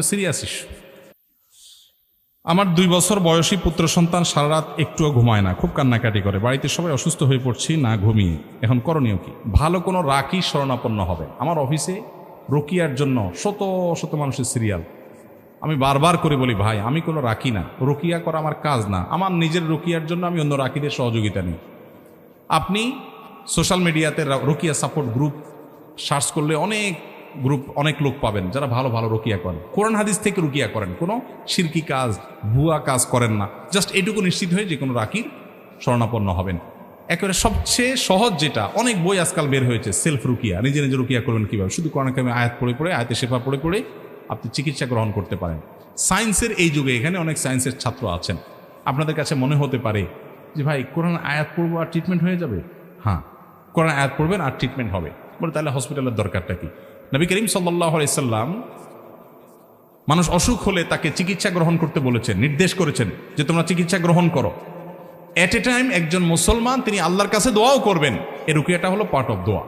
Serious issue আমার দুই বছর বয়সী পুত্র সন্তান সারা রাত একটুও ঘুমায় না, খুব কান্নাকাটি করে। বাড়িতে সবাই অসুস্থ হয়ে পড়ছি, না ঘুমিয়ে। এখন করণীয় কি? ভালো কোনো রাখি শরণাপন্ন হবে। আমার অফিসে রোকিয়ার জন্য শত শত মানুষের সিরিয়াল আমি বারবার করে বলি, ভাই, আমি কোনো রাখি না। রোকিয়া করা আমার কাজ না। আমার নিজের রোকিয়ার জন্য আমি অন্য রাখিদের সহযোগিতা নিই। আপনি সোশ্যাল মিডিয়াতে রোকিয়া সাপোর্ট গ্রুপ সার্চ করলে অনেক গ্রুপ, অনেক লোক পাবেন যারা ভালো ভালো রোকিয়া করেন। কোরআন হাদিস থেকে রুকিয়া করেন। কোনো শিরকি কাজ, ভুয়া কাজ করেন না। জাস্ট এটুকু নিশ্চিত হয়ে যে কোনো রাখির শরণাপন্ন হবেন। একেবারে সবচেয়ে সহজ যেটা, অনেক বই আজকাল বের হয়েছে সেলফ রুকিয়া। নিজে নিজে রুকিয়া করবেন কীভাবে? শুধু কোরআন কামে আয়াত পড়ে পড়ে, আয়াতে শেফা পড়ে পড়ে আপনি চিকিৎসা গ্রহণ করতে পারেন। সায়েন্সের এই যুগে এখানে অনেক সায়েন্সের ছাত্র আছেন। আপনাদের কাছে মনে হতে পারে যে, ভাই, কোরআন আয়াত পড়ব আর ট্রিটমেন্ট হয়ে যাবে? হ্যাঁ কোরআন আয়াত পড়বেন আর ট্রিটমেন্ট হবে। বলে তাহলে হসপিটালের দরকারটা কি? নবী করিম সাল্লাহ মানুষ অসুখ হলে তাকে চিকিৎসা গ্রহণ করতে বলেছেন, নির্দেশ করেছেন যে তোমরা চিকিৎসা গ্রহণ করো। অ্যাট এ টাইম একজন মুসলমান তিনি আল্লাহর কাছে দোয়াও করবেন। এ রুকিয়াটা হলো পার্ট অফ দোয়া।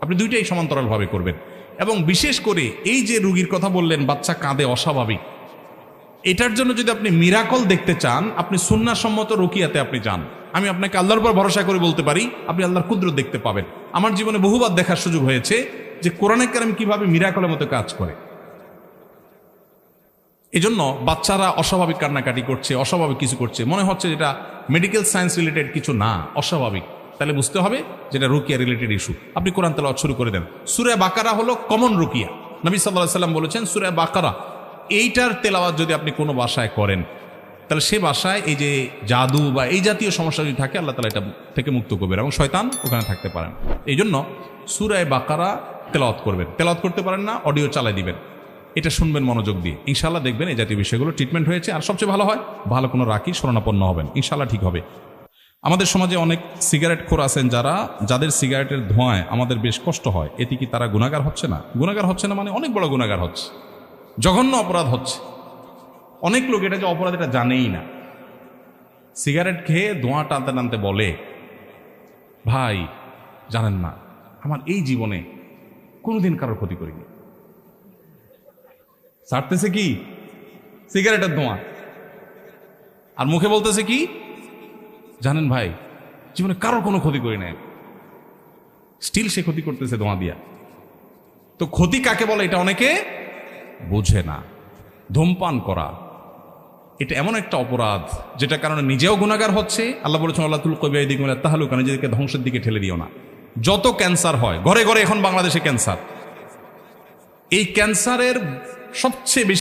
আপনি দুইটাই সমান্তরালভাবে করবেন। এবং বিশেষ করে এই যে রুগীর কথা বললেন, বাচ্চা কাঁদে অস্বাভাবিক। এটার জন্য যদি আপনি মিরাকল দেখতে চান, আপনি সুন্নাসম্মত রুকিয়াতে আপনি যান। আমি আপনাকে আল্লাহর উপর ভরসা করে বলতে পারি, আপনি আল্লাহর কুদরত দেখতে পাবেন। আমার জীবনে বহুবার দেখার সুযোগ হয়েছে যে কোরআনে কারিম কীভাবে মিরাকলের মতো কাজ করে। এজন্য বাচ্চারা অস্বাভাবিক কান্নাকাটি করছে, অস্বাভাবিক কিছু করছে। মনে হচ্ছে যেটা মেডিকেল সায়েন্স রিলেটেড কিছু না, অস্বাভাবিক। তাহলে বুঝতে হবে যেটা রুকিয়া রিলেটেড ইস্যু আপনি কোরআন তেলাওয়াত শুরু করে দেন। সুরে বাকারা হলো কমন রুকিয়া। নবী সাল্লাহ সাল্লাম বলেছেন, সুরে বাকারা, এইটার তেলাওয়াত যদি আপনি কোনো বাসায় করেন, তাহলে সে বাসায় এই যে জাদু বা এই জাতীয় সমস্যা যদি থাকে, আল্লাহ তালা এটা থেকে মুক্ত করবেন এবং শয়তান ওখানে থাকতে পারেন। এই জন্য সুরায় বাকারা তেলাওয়াত করবেন। তেলাওয়াত করতে পারেন না অডিও চালাই দিবেন। এটা শুনবেন মনোযোগ দিয়ে। ইনশাল্লাহ দেখবেন এই জাতীয় বিষয়গুলো ট্রিটমেন্ট হয়েছে। আর সবচেয়ে ভালো হয়, ভালো কোনো রাখি শরণাপন্ন হবেন। ইনশাল্লাহ ঠিক হবে। আমাদের সমাজে অনেক সিগারেট খোর আছেন যারা, যাদের সিগারেটের ধোঁয়ায় আমাদের বেশ কষ্ট হয়। এতে কি তারা গুণাগার হচ্ছে না? গুণাগার হচ্ছে না মানে অনেক বড় গুণাগার হচ্ছে। জঘন্য অপরাধ হচ্ছে। অনেক লোক এটা যে অপরাধ এটা জানেই না। সিগারেট খেয়ে ধোঁয়া টানতে টানতে বলে, ভাই, জানেন না, আমার এই জীবনে কোনোদিন কারোর ক্ষতি করিনি। ছাড়তেছে কি? সিগারেটের ধোঁয়া। আর মুখে বলতেছে কি? জানেন ভাই, জীবনে কারোর কোনো ক্ষতি করি নাই। স্টিল সে ক্ষতি করতেছে ধোঁয়া দিয়া। তো ক্ষতি কাকে বলে এটা অনেকে বোঝে না। ধূমপান করা। এটা এমন একটা অপরাধ যেটা কারণে নিজেও গুণাগার হচ্ছে। আল্লাহ বলেছেন আল্লাহ তুল কবি দিক তাহলে নিজেদেরকে ধ্বংসের দিকে ঠেলে দিও না। যত ক্যান্সার হয় ঘরে ঘরে এখন বাংলাদেশে ক্যান্সার। এই ক্যান্সারের সবচেয়ে বেশি